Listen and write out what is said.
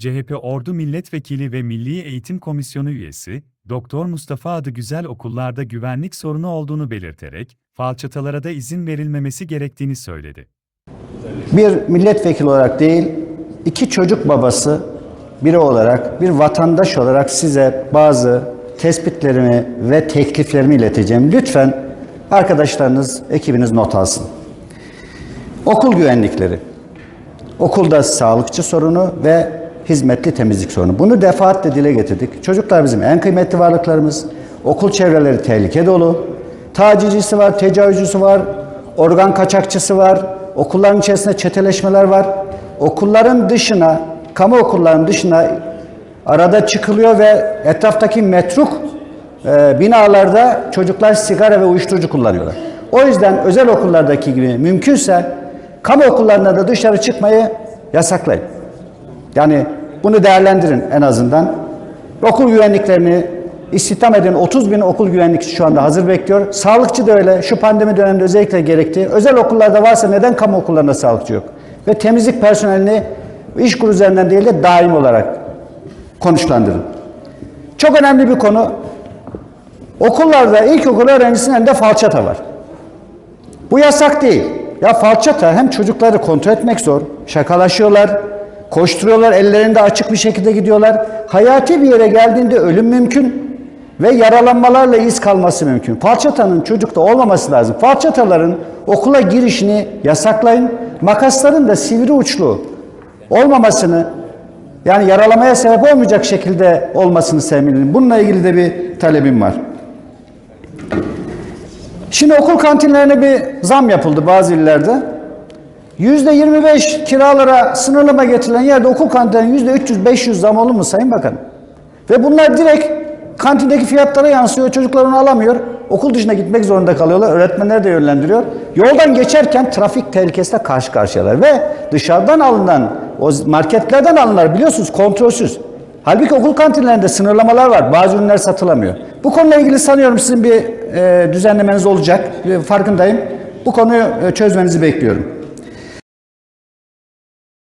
CHP Ordu Milletvekili ve Milli Eğitim Komisyonu üyesi, Doktor Mustafa adı güzel okullarda güvenlik sorunu olduğunu belirterek, falçatalara da izin verilmemesi gerektiğini söyledi. bir milletvekili olarak değil, iki çocuk babası biri olarak, bir vatandaş olarak size bazı tespitlerimi ve tekliflerimi ileteceğim. Lütfen arkadaşlarınız, ekibiniz not alsın. Okul güvenlikleri, okulda sağlıkçı sorunu ve hizmetli temizlik sorunu. Bunu defaatle dile getirdik. Çocuklar bizim en kıymetli varlıklarımız. Okul çevreleri tehlike dolu. Tacizcisi var, tecavüzcüsü var, organ kaçakçısı var, okulların içerisinde çeteleşmeler var. Okulların dışına, kamu okullarının dışına arada çıkılıyor ve etraftaki metruk e, binalarda çocuklar sigara ve uyuşturucu kullanıyorlar. O yüzden özel okullardaki gibi mümkünse kamu okullarına da dışarı çıkmayı yasaklayın. Yani bunu değerlendirin en azından. Okul güvenliklerini istihdam edin. 30 bin okul güvenlikçisi şu anda hazır bekliyor. Sağlıkçı da öyle. Şu pandemi döneminde özellikle gerekti. Özel okullarda varsa neden kamu okullarında sağlıkçı yok? Ve temizlik personelini iş kuru üzerinden değil de daim olarak konuşlandırın. Çok önemli bir konu. Okullarda ilkokul öğrencisinin elinde falçata var. Bu yasak değil. Ya falçata hem çocukları kontrol etmek zor, şakalaşıyorlar, koşturuyorlar, ellerinde açık bir şekilde gidiyorlar. Hayati bir yere geldiğinde ölüm mümkün ve yaralanmalarla iz kalması mümkün. Falçatanın çocukta olmaması lazım. Falçataların okula girişini yasaklayın. Makasların da sivri uçlu olmamasını yani yaralamaya sebep olmayacak şekilde olmasını sevmeliyim. Bununla ilgili de bir talebim var. Şimdi okul kantinlerine bir zam yapıldı bazı illerde. Yüzde 25 kiralara sınırlama getirilen yerde okul kantinlerine yüzde 300-500 zam olur mu Sayın Bakan? Ve bunlar direkt kantindeki fiyatlara yansıyor. Çocuklar onu alamıyor. Okul dışına gitmek zorunda kalıyorlar. Öğretmenler de yönlendiriyor. Yoldan geçerken trafik tehlikesiyle karşı karşıyalar. Ve dışarıdan alınan, o marketlerden alınanlar biliyorsunuz kontrolsüz. Halbuki okul kantinlerinde sınırlamalar var. Bazı ürünler satılamıyor. Bu konuyla ilgili sanıyorum sizin bir e, düzenlemeniz olacak. E, farkındayım. Bu konuyu e, çözmenizi bekliyorum.